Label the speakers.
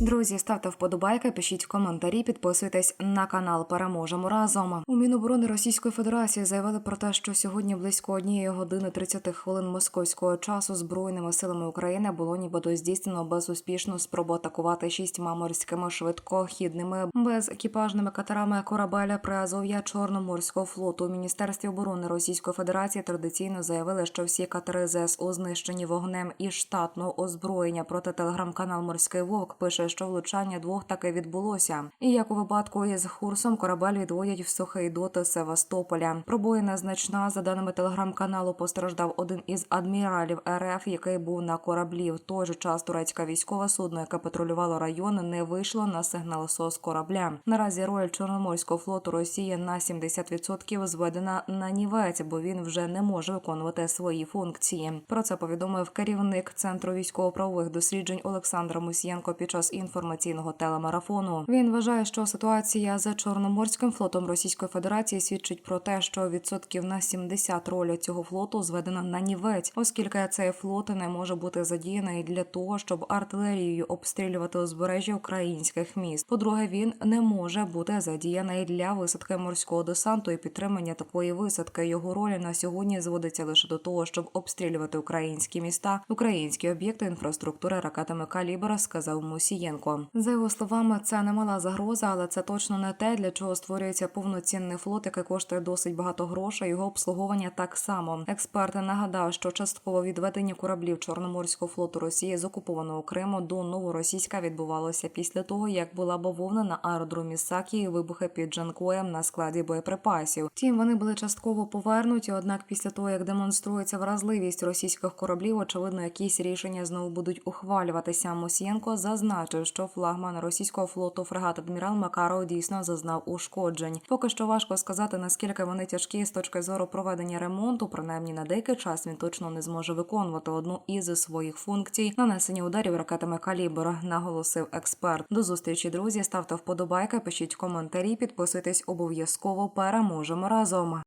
Speaker 1: Друзі, ставте вподобайки, пишіть коментарі, підписуйтесь на канал. Переможемо разом. У Міноборони Російської Федерації заявили про те, що сьогодні близько однієї години 30 хвилин московського часу збройними силами України було нібито здійснено безуспішну спробу атакувати шістьма морськими швидкохідними безекіпажними катерами корабеля Приазов'я Чорноморського флоту. У міністерстві оборони Російської Федерації традиційно заявили, що всі катери ЗСУ знищені вогнем і штатного озброєння. Проте телеграм-канал Морський Вовк пише, що влучання двох таки відбулося. І як у випадку із Хурсом корабель відводять в сухий доти Севастополя. Пробоїна значна за даними телеграм-каналу. Постраждав один із адміралів РФ, який був на кораблі. В той же час турецьке військове судно, яке патрулювало район, не вийшло на сигнал СОС корабля. Наразі роль Чорноморського флоту Росії на 70% зведена на нівець, бо він вже не може виконувати свої функції. Про це повідомив керівник центру військово-правових досліджень Олександр Мусієнко під час інформаційного телемарафону. Він вважає, що ситуація за Чорноморським флотом Російської Федерації свідчить про те, що відсотків на 70 роля цього флоту зведена на нівець, оскільки цей флот не може бути задіяний для того, щоб артилерією обстрілювати узбережжя українських міст. По-друге, він не може бути задіяний для висадки морського десанту і підтримання такої висадки. Його роль на сьогодні зводиться лише до того, щоб обстрілювати українські міста, українські об'єкти інфраструктури ракетами калібра, сказав Мусієнко. За його словами, це не мала загроза, але це точно не те, для чого створюється повноцінний флот, який коштує досить багато грошей. Його обслуговування так само. Експерт нагадав, що частково відведення кораблів Чорноморського флоту Росії з окупованого Криму до Новоросійська відбувалося після того, як була бавовна на аеродромі Сакі і вибухи під Джанкоєм на складі боєприпасів. Втім, вони були частково повернуті. Однак, після того як демонструється вразливість російських кораблів, очевидно, якісь рішення знову будуть ухвалюватися. Мосієнко зазначив, що флагман російського флоту фрегат адмірал Макаров дійсно зазнав ушкоджень. Поки що важко сказати наскільки вони тяжкі з точки зору проведення ремонту. Принаймні на деякий час він точно не зможе виконувати одну із своїх функцій нанесення ударів ракетами калібр, наголосив експерт. До зустрічі, друзі. Ставте вподобайки, пишіть коментарі, підписуйтесь обов'язково. Переможемо разом.